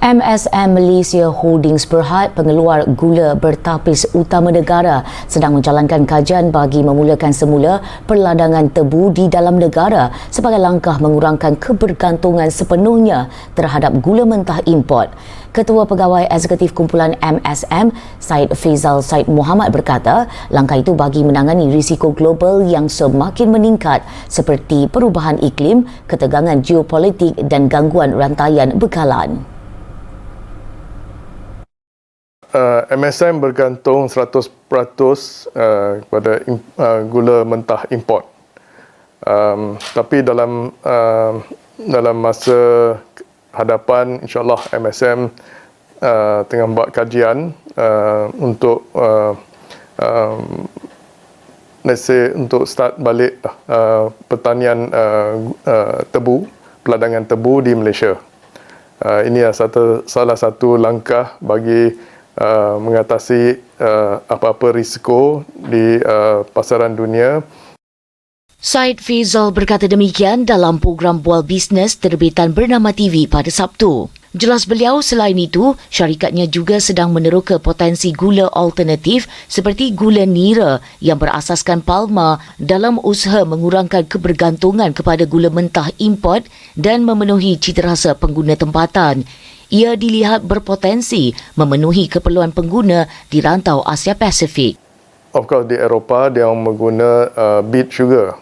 MSM Malaysia Holdings Berhad pengeluar gula bertapis utama negara sedang menjalankan kajian bagi memulakan semula perladangan tebu di dalam negara sebagai langkah mengurangkan kebergantungan sepenuhnya terhadap gula mentah import. Ketua Pegawai Eksekutif Kumpulan MSM, Said Faizal Said Muhammad berkata, langkah itu bagi menangani risiko global yang semakin meningkat seperti perubahan iklim, ketegangan geopolitik dan gangguan rantaian bekalan. Uh, MSM bergantung 100% uh, kepada uh, gula mentah import. Um, tapi dalam uh, dalam masa hadapan insyaallah MSM uh, tengah buat kajian uh, untuk uh, um, let's say untuk start balik uh, pertanian uh, uh, tebu, peladangan tebu di Malaysia. Uh, ini adalah satu, salah satu langkah bagi uh, mengatasi uh, apa-apa risiko di uh, pasaran dunia. Said Fizal berkata demikian dalam program Bual Bisnes terbitan bernama TV pada Sabtu. Jelas beliau selain itu, syarikatnya juga sedang meneroka potensi gula alternatif seperti gula nira yang berasaskan palma dalam usaha mengurangkan kebergantungan kepada gula mentah import dan memenuhi citarasa pengguna tempatan ia dilihat berpotensi memenuhi keperluan pengguna di rantau Asia Pasifik. Of course di Eropah dia mengguna uh, beet sugar.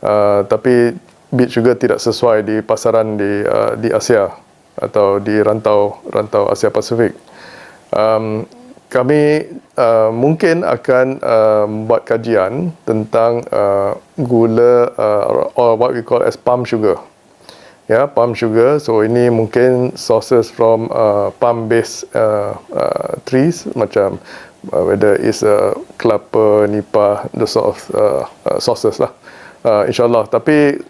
Uh, tapi beet sugar tidak sesuai di pasaran di uh, di Asia atau di rantau rantau Asia Pasifik. Um, kami uh, mungkin akan uh, membuat kajian tentang uh, gula uh, or what we call as palm sugar. Ya yeah, palm sugar. So ini mungkin sources from uh, palm based uh, uh, trees macam uh, whether is uh, kelapa nipah the sort of uh, uh, sources lah. Uh, insyaallah tapi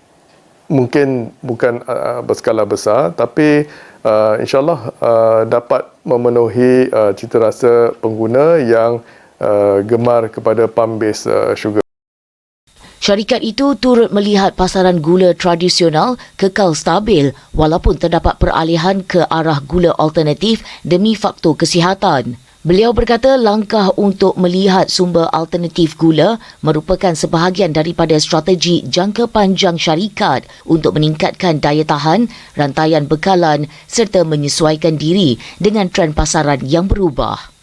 mungkin bukan uh, berskala besar tapi uh, insyaallah uh, dapat memenuhi uh, cita rasa pengguna yang uh, gemar kepada palm based uh, sugar Syarikat itu turut melihat pasaran gula tradisional kekal stabil walaupun terdapat peralihan ke arah gula alternatif demi faktor kesihatan. Beliau berkata langkah untuk melihat sumber alternatif gula merupakan sebahagian daripada strategi jangka panjang syarikat untuk meningkatkan daya tahan, rantaian bekalan serta menyesuaikan diri dengan trend pasaran yang berubah.